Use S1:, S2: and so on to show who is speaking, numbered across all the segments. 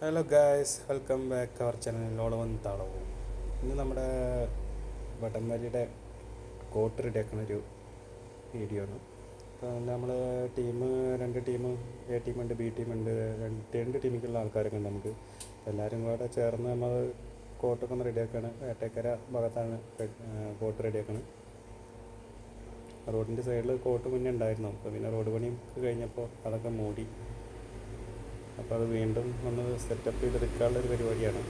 S1: Hello guys welcome back അവർ ചാനലിനോളം താളവും ഇന്ന് നമ്മുടെ വടംവലിയുടെ കോട്ട് റെഡിയാക്കുന്ന ഒരു വീഡിയോ ആണ് അപ്പോൾ നമ്മൾ ടീം രണ്ട് ടീം എ ടീമുണ്ട് ബി ടീമുണ്ട് രണ്ട് രണ്ട് ടീമിലേക്കുള്ള ആൾക്കാരൊക്കെ ഉണ്ട് നമുക്ക്. എല്ലാവരും കൂടെ ചേർന്ന് നമ്മൾ കോട്ടൊക്കെ ഒന്ന് റെഡിയാക്കുകയാണ് വേട്ടക്കര ഭാഗത്താണ് കോട്ട് റെഡിയാക്കുന്നത് റോഡിന്റെ സൈഡിൽ കോട്ട് മുന്നേ ഉണ്ടായിരുന്നു. അപ്പോൾ പിന്നെ റോഡ് പണിയും കഴിഞ്ഞപ്പോൾ അതൊക്കെ മൂടി. അപ്പോൾ അത് വീണ്ടും ഒന്ന് സെറ്റപ്പ് ചെയ്തെടുക്കാനുള്ള ഒരു പരിപാടിയാണ്.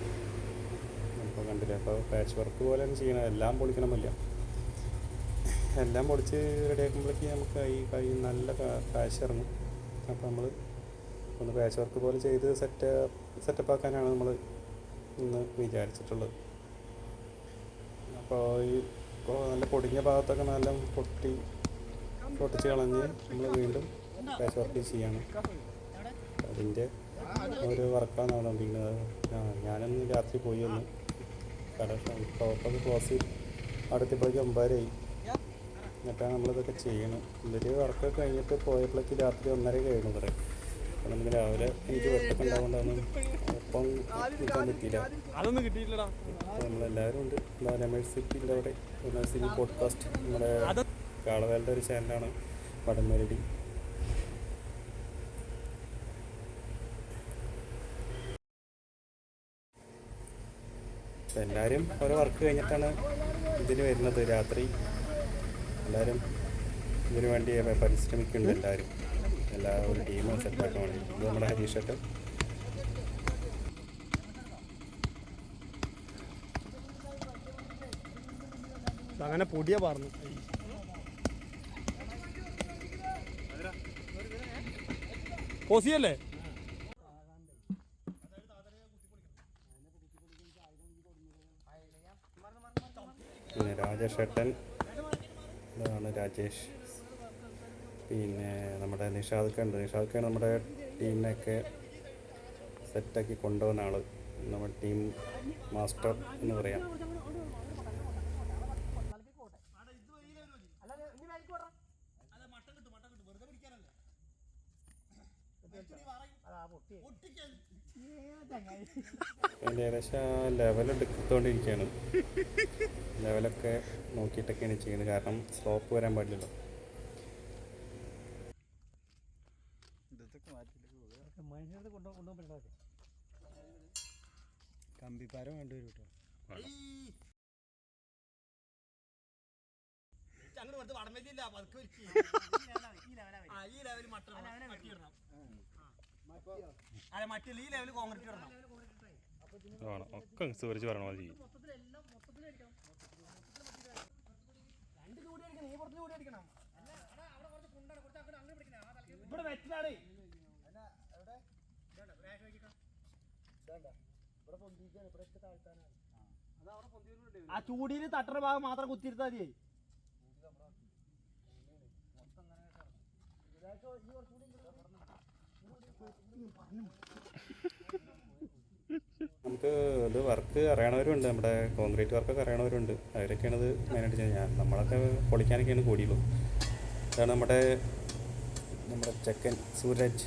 S1: അപ്പോൾ കണ്ടില്ല അപ്പോൾ പാച്ച് വർക്ക് പോലെയാണ് ചെയ്യണം എല്ലാം പൊളിക്കണമല്ല എല്ലാം പൊളിച്ച് റെഡിയാക്കുമ്പോഴേക്ക് നമുക്ക് ഈ കൈ നല്ല കാശ് ഇറങ്ങും. അപ്പോൾ നമ്മൾ ഒന്ന് പാച്ച് വർക്ക് പോലെ ചെയ്ത് സെറ്റ് സെറ്റപ്പ് ആക്കാനാണ് നമ്മൾ ഇന്ന് വിചാരിച്ചിട്ടുള്ളത്. അപ്പോൾ ഈ നല്ല പൊടിഞ്ഞ ഭാഗത്തൊക്കെ നല്ല പൊട്ടി പൊട്ടിച്ച് കളഞ്ഞ് നമ്മൾ വീണ്ടും പാച്ച് വർക്ക് ചെയ്യാണ്. അതിന്റെ ഒരു വർക്കാണ് നടന്നുകൊണ്ടിരിക്കുന്നത് ആ ഞാനൊന്ന് രാത്രി പോയി ഒന്ന് കട ഷോപ്പൊക്കെ ക്ലോസ് ചെയ്ത് അടുത്തപ്പോഴേക്കും ഒമ്പതരയായി. എന്നിട്ടാണ് നമ്മളിതൊക്കെ ചെയ്യണം ഇവർ വർക്കൊക്കെ കഴിഞ്ഞിട്ട് പോയപ്പോഴേക്ക് രാത്രി ഒന്നര കഴിയണം ഇവിടെ അപ്പം നമുക്ക് രാവിലെ എനിക്ക് വർക്കൊക്കെ ഉണ്ടാവുകൊണ്ടാണ് ഒപ്പം നിൽക്കാൻ പറ്റിയില്ല
S2: അതൊന്നും കിട്ടിയില്ലടാ
S1: അപ്പോൾ നമ്മളെല്ലാവരും ഉണ്ട്. എന്താ രമേഷ് സിറ്റിന്റെ അവിടെ രമേഷ് സിറ്റി പോഡ്കാസ്റ്റ് നമ്മുടെ കാളവേലിന്റെ ഒരു ചാനലാണ് വടംവലടി. എല്ലാവരും ഓരോ വർക്ക് കഴിഞ്ഞിട്ടാണ് ഇതിന് വരുന്നത് രാത്രി. എല്ലാവരും ഇതിനു വേണ്ടി പരിശ്രമിക്കുന്നുണ്ട് എല്ലാവരും. എല്ലാ ഒരു ടീമും സെറ്റാക്കാൻ ഇത് നമ്മുടെ ഹരീഷ് ഹരീഷട്ട്
S2: അങ്ങനെ പൊടിയ പറഞ്ഞു കോസിയല്ലേ
S1: പിന്നെ രാജേഷ് ഇതാണ് രാജേഷ്. പിന്നെ നമ്മുടെ നിഷാദൊക്കെ ഉണ്ട്. നിഷാദൊക്കെയാണ് നമ്മുടെ ടീമിനെയൊക്കെ സെറ്റാക്കി കൊണ്ടുവന്ന ആൾ. നമ്മുടെ ടീം മാസ്റ്റർ എന്ന് പറയാം. ഏകദേശം ലെവൽ എടുത്തുകൊണ്ടിരിക്കുകയാണ്. ലെവലൊക്കെ നോക്കിയിട്ടൊക്കെയാണ് ചെയ്യുന്നത്. കാരണം സ്ലോപ്പ് വരാൻ പാടില്ലല്ലോ. കമ്പിപ്പാരം വേണ്ടി വരും കേട്ടോ.
S2: അങ്ങോട്ട് വെറുതെ വടംവലിയില്ല പതുക്കെ ഈ ലെവൽ മട്ട ഇടണം, മട്ടി ഇടണം. അല്ല മറ്റില്ല ഈ ലെവൽ കോൺക്രീറ്റ് ഇടണം.
S1: ഒക്കെ സൂരജ് പറയണ പോലെ ചെയ്യും
S2: രണ്ട് ചൂടി അടിക്കണം ഈ പുറത്ത് ചൂടി അടിക്കണം. ഇവിടെ വെച്ചിട്ടാടേ ആ ചൂടിയിൽ തട്ടറ ഭാഗം മാത്രം കുത്തിരുത്താ മതിയേ.
S1: നമുക്ക് ഇത് വർക്ക് അറിയണവരുണ്ട് നമ്മുടെ കോൺക്രീറ്റ് വർക്കൊക്കെ അറിയണവരുണ്ട്. അവരൊക്കെയാണ് ഇത് മെയിനായിട്ട് ചെയ്യുന്നത്. ഞാൻ നമ്മളൊക്കെ പൊളിക്കാനൊക്കെയാണ് കൂടിയുള്ളൂ ഇതാണ് നമ്മുടെ നമ്മുടെ ചെക്കൻ സൂരജ്.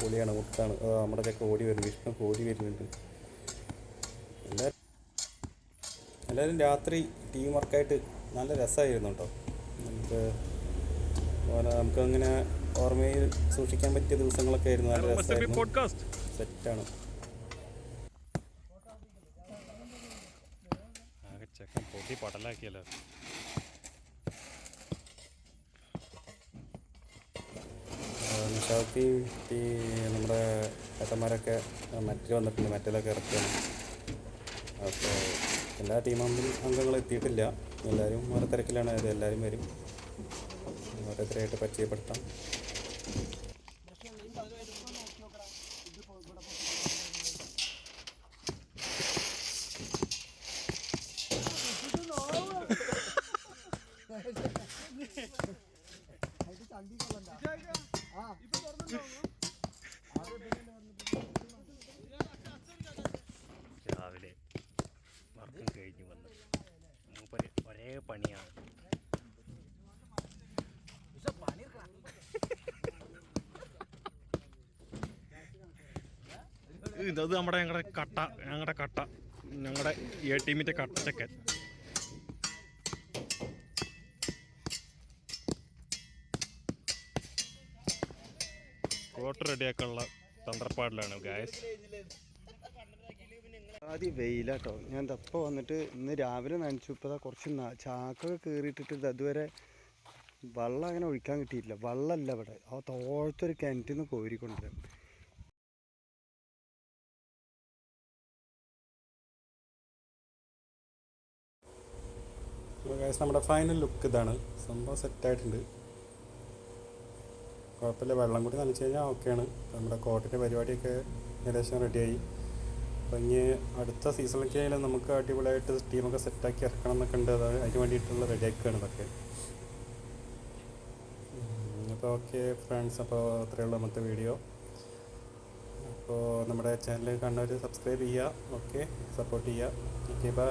S1: പൊളിയാണ് മുത്താണ്. നമ്മുടെ ചെക്കൻ ഓടി വരുന്നു. വിഷ്ണു ഓടി വരുന്നുണ്ട്. എല്ലാവരും എല്ലാവരും രാത്രി ടീം വർക്കായിട്ട് നല്ല രസമായിരുന്നു കേട്ടോ. നമുക്ക് നമുക്ക് നമുക്കങ്ങനെ ഓർമ്മയിൽ സൂക്ഷിക്കാൻ പറ്റിയ ദിവസങ്ങളൊക്കെ ആയിരുന്നു. നല്ല രസമായിരുന്നു. സെറ്റാണ് ചെക്കൻ പൊട്ടി പടലാക്കിയല്ലോ നിഷാദത്തി ഈ നമ്മുടെ ഏട്ടന്മാരൊക്കെ മറ്റിൽ വന്നിട്ടുണ്ട് മറ്റിലൊക്കെ ഇറക്കിയാണ് അപ്പോൾ എല്ലാ ടീം അംഗങ്ങളും എത്തിയിട്ടില്ല എല്ലാവരും ഓരോ തിരക്കിലാണ് എല്ലാവരും വരും ഓരോരുത്തരായിട്ട് പരിചയപ്പെടുത്താം ആ
S3: രാവിലെ വർക്കും കഴിഞ്ഞ് വന്ന് മൂപ്പര് ഒരേ പണിയാണ്. ഇത് നമ്മുടെ ഞങ്ങളുടെ കട്ട ഞങ്ങളുടെ കട്ട ഞങ്ങളുടെ എ ടീമിന്റെ കട്ട കോട്ട് റെഡിയാക്കാനുള്ള തന്ത്രപ്പാടിലാണ് ഗായസ്
S4: ആദ്യം വെയിലാട്ടോ. ഞാൻ തപ്പ വന്നിട്ട് ഇന്ന് രാവിലെ നനച്ചു. ഇപ്പോൾ കുറച്ച് ചാക്ക ചാക്കൊക്കെ കീറിയിട്ടിട്ട് ഇത് അതുവരെ വെള്ളം അങ്ങനെ ഒഴിക്കാൻ കിട്ടിയിട്ടില്ല. വെള്ളമല്ല ഇവിടെ. ആ തോഴത്തൊരു കിണറ്റിൽ നിന്ന് കോരിക്കൊണ്ടുവരും
S1: നമ്മുടെ ഫൈനൽ ലുക്ക് ഇതാണ്. സംഭവം സെറ്റായിട്ടുണ്ട് കുഴപ്പമില്ല. വെള്ളം കൂടി നനച്ച് കഴിഞ്ഞാൽ ഓക്കെയാണ്. നമ്മുടെ കോട്ടിന്റെ പരിപാടിയൊക്കെ ഏകദേശം റെഡിയായി അപ്പോൾ ഇനി അടുത്ത സീസണിലൊക്കെ ആയാലും നമുക്ക് അടിപൊളിയായിട്ട് ടീമൊക്കെ സെറ്റാക്കി ഇറക്കണം എന്നൊക്കെ ഉണ്ട്. അത് അതിന് വേണ്ടിയിട്ടുള്ള റെഡിയാക്കുകയാണ് ഇതൊക്കെ. അപ്പോൾ ഓക്കെ ഫ്രണ്ട്സ് അപ്പോൾ അത്രയേ ഉള്ളൂ നമ്മുടെ വീഡിയോ അപ്പോൾ നമ്മുടെ ചാനൽ കണ്ടവർ സബ്സ്ക്രൈബ് ചെയ്യുക. ഓക്കെ സപ്പോർട്ട് ചെയ്യുക. Okay bye